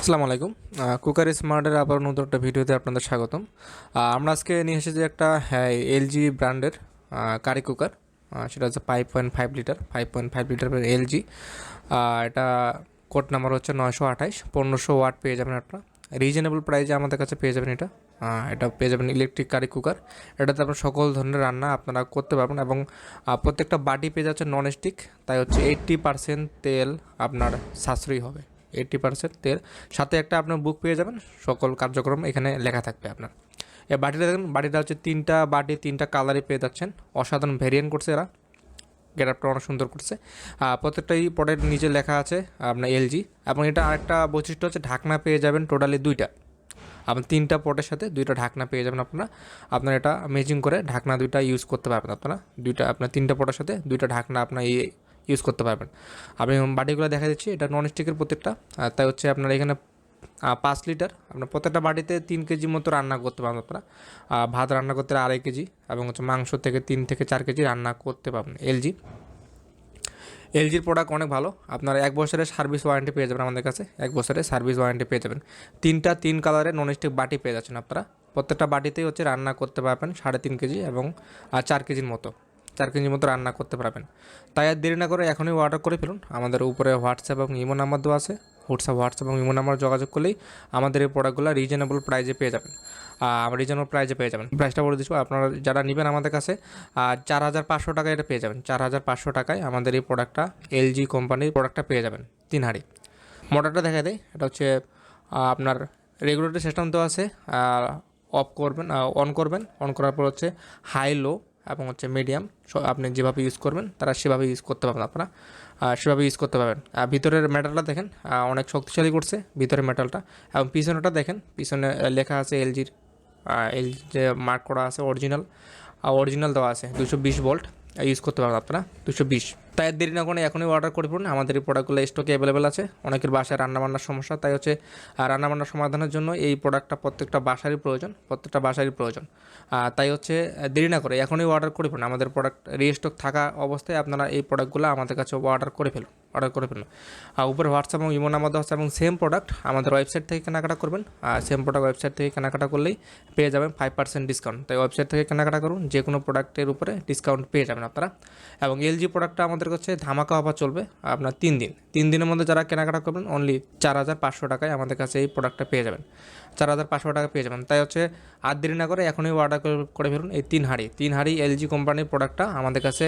আসসালামু আলাইকুম। কুকার স্মার্টের আবার নতুন একটা ভিডিওতে আপনাদের স্বাগতম। আমরা আজকে নিয়ে এসেছি একটা হ্যাঁ এলজি ব্র্যান্ডের কারি কুকার। সেটা হচ্ছে five point five litre five point five লিটারের এলজি। এটা কোড নাম্বার হচ্ছে নয়শো আঠাইশ, পনেরোশো ওয়াট পেয়ে যাবেন আপনারা। রিজনেবল প্রাইসে আমাদের কাছে পেয়ে যাবেন এটা। এটা পেয়ে যাবেন ইলেকট্রিক কারি কুকার। এটাতে আপনার সকল ধরনের রান্না আপনারা করতে পারবেন এবং প্রত্যেকটা বাটি পেয়ে যাচ্ছে নন স্টিক তাই হচ্ছে এইট্টি পার্সেন্ট তেল আপনার সাশ্রয়ী হবে। এইট্টি পার্সেন্ট তেল সাথে একটা আপনার বুক পেয়ে যাবেন, সকল কার্যক্রম এখানে লেখা থাকবে আপনার। এই বাটিটা দেখেন, বাটিটা হচ্ছে তিনটা বাটি, তিনটা কালারই পেয়ে যাচ্ছেন। অসাধারণ ভেরিয়েন্ট করছে এরা। গেটআপটা অনেক সুন্দর করছে। প্রত্যেকটাই পটের নিচে লেখা আছে আপনার এলজি এবং এটা আরেকটা বৈশিষ্ট্য হচ্ছে ঢাকনা পেয়ে যাবেন টোটালি দুইটা। আপনার তিনটা পটের সাথে দুইটা ঢাকনা পেয়ে যাবেন আপনারা। আপনার এটা মেজিং করে ঢাকনা দুইটা ইউজ করতে পারবেন আপনারা। দুইটা, আপনার তিনটা পটের সাথে দুইটা ঢাকনা আপনার ইউজ করতে পারবেন। আমি বাটিগুলো দেখা দিচ্ছি, এটা নন স্টিকের প্রত্যেকটা তাই হচ্ছে আপনার এখানে পাঁচ লিটার। আপনার প্রত্যেকটা বাটিতে তিন কেজি মতো রান্না করতে পারবেন আপনারা। ভাত রান্না করতে আড়াই কেজি এবং হচ্ছে মাংস থেকে তিন থেকে চার কেজি রান্না করতে পারবেন এলজি এলজির প্রোডাক্ট অনেক ভালো। আপনারা এক বছরের সার্ভিস ওয়ারেন্টি পেয়ে যাবেন আমাদের কাছে। এক বছরের সার্ভিস ওয়ারেন্টি পেয়ে যাবেন। তিনটা তিন কালারের নন স্টিক বাটি পেয়ে যাচ্ছেন আপনারা। প্রত্যেকটা বাটিতেই হচ্ছে রান্না করতে পারবেন সাড়ে তিন কেজি এবং চার কেজির মতো। চার কেজির মতো রান্না করতে পারবেন। তাই আর দেরি না করে এখনই অর্ডার করে ফেলুন। আমাদের উপরে হোয়াটসঅ্যাপ এবং ইমো নাম্বার দেওয়া আছে। হোয়াটসঅ্যাপ হোয়াটসঅ্যাপ এবং ইমো নাম্বার যোগাযোগ করলেই আমাদের এই প্রোডাক্টগুলো রিজনেবল প্রাইজে পেয়ে যাবেন। আর রিজনেবল প্রাইজে পেয়ে যাবেন। প্রাইসটা বলে দিচ্ছি, আপনারা যারা নেবেন আমাদের কাছে আর চার হাজার পাঁচশো টাকায় এটা পেয়ে যাবেন। চার হাজার পাঁচশো টাকায় আমাদের এই প্রোডাক্টটা এলজি কোম্পানির প্রোডাক্টটা পেয়ে যাবেন। তিন হাঁড়ি। মোটরটা দেখা দেয় এটা হচ্ছে আপনার রেগুলেটর সিস্টেম তো আছে। অফ করবেন অন করবেন। অন করার পর হচ্ছে হাই লো এবং হচ্ছে মিডিয়াম আপনি যেভাবে ইউজ করবেন, তারা সেভাবে ইউজ করতে পারবেন আপনারা। আর সেভাবে ইউজ করতে পারবেন। আর ভিতরের মেটালটা দেখেন অনেক শক্তিশালী করছে ভিতরের মেটালটা এবং পিছনেটা দেখেন, পিছনে লেখা আছে এলজির এলজি যে মার্ক করা আছে অরিজিনাল অরিজিনাল দেওয়া আছে দুশো বিশ ভোল্ট ইউজ করতে পারবেন আপনারা, দুশো বিশ। তাই দেরি না করে এখনই অর্ডার করে পড়ুন আমাদের এই প্রোডাক্টগুলো স্টকে অ্যাভেলেবেল আছে। অনেকের বাসায় রান্নাবান্নার সমস্যা, তাই হচ্ছে রান্নাবান্নার সমাধানের জন্য এই প্রোডাক্টটা প্রত্যেকটা বাসারই প্রয়োজন, প্রত্যেকটা বাসারই প্রয়োজন। তাই হচ্ছে দেরি না করে এখনই অর্ডার করে ফেলুন। আমাদের প্রোডাক্ট রিস্টক থাকা অবস্থায় আপনারা এই প্রোডাক্টগুলো আমাদের কাছে অর্ডার করে ফেলুন অর্ডার করে ফেলুন। আর উপরে হোয়াটসঅ্যাপ এবং ইমো নাম্বার দেওয়া এবং সেম প্রোডাক্ট আমাদের ওয়েবসাইট থেকে কেনাকাটা করবেন। আর সেম প্রোডাক্ট ওয়েবসাইট থেকে কেনাকাটা করলেই পেয়ে যাবেন ফাইভ পার্সেন্ট ডিসকাউন্ট তাই ওয়েবসাইট থেকে কেনাকাটা করুন যে কোনো প্রোডাক্টের উপরে ডিসকাউন্ট পেয়ে যাবেন আপনারা। এবং এলজি প্রোডাক্টটা আমাদের কাছে ধামাকা অফার চলবে, আপনার তিন দিন। তিন দিনের মধ্যে যারা কেনাকাটা করবেন অনলি চার হাজার পাঁচশো টাকায় আমাদের কাছে এই প্রোডাক্টটা পেয়ে যাবেন। চার হাজার পাঁচশো টাকা পেয়ে যাবেন। তাই হচ্ছে আর দেরি না করে এখনই অর্ডার করে ফেলুন এই তিন হাঁড়ি। তিন হাঁড়ি এলজি কোম্পানির প্রোডাক্টটা আমাদের কাছে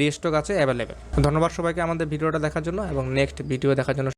রিস্টক আছে অ্যাভেলেবেল ধন্যবাদ সবাইকে আমাদের ভিডিওটা দেখার জন্য এবং নেক্সট ভিডিও দেখার জন্য